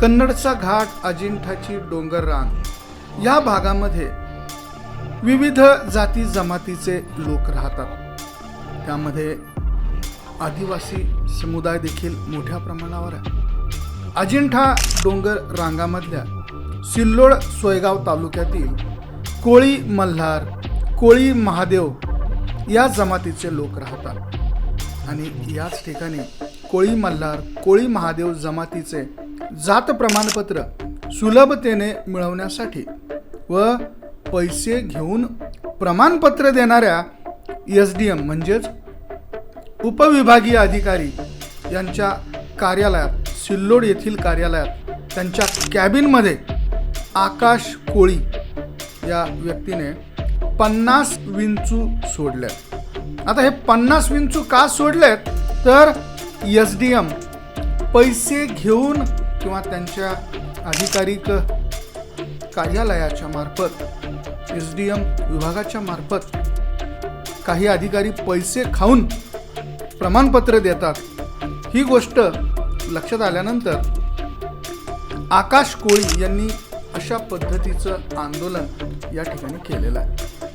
कन्नडचा घाट अजिंठाची डोंगर रांग या भागामध्ये विविध जाती जमातीचे लोक राहतात. त्यामध्ये आदिवासी समुदाय देखील मोठ्या प्रमाणावर आहे. अजिंठा डोंगर रांगामधल्या सिल्लोड सोयगाव तालुक्यातील कोळी मल्हार कोळी महादेव या जमातीचे लोक राहतात. आणि याच ठिकाणी कोळी मल्हार कोळी महादेव जमातीचे जात प्रमाणपत्र सुलभतेने मिळवण्यासाठी व पैसे घेऊन प्रमाणपत्र देणाऱ्या एस डी एम म्हणजेच उपविभागीय अधिकारी यांच्या कार्यालयात सिल्लोड येथील कार्यालयात त्यांच्या कॅबिनमध्ये आकाश कोळी या व्यक्तीने पन्नास विंचू सोडल्या आता हे पन्नास विंचू का सोडलेत? तर एस डी एम पैसे घेऊन किंवा त्यांच्या अधिकारिक कार्यालयाच्या मार्फत एस डी एम विभागाच्या मार्फत काही अधिकारी पैसे खाऊन प्रमाणपत्र देतात. ही गोष्ट लक्षात आल्यानंतर आकाश कोळी यांनी अशा पद्धतीचं आंदोलन या ठिकाणी केलेलं आहे.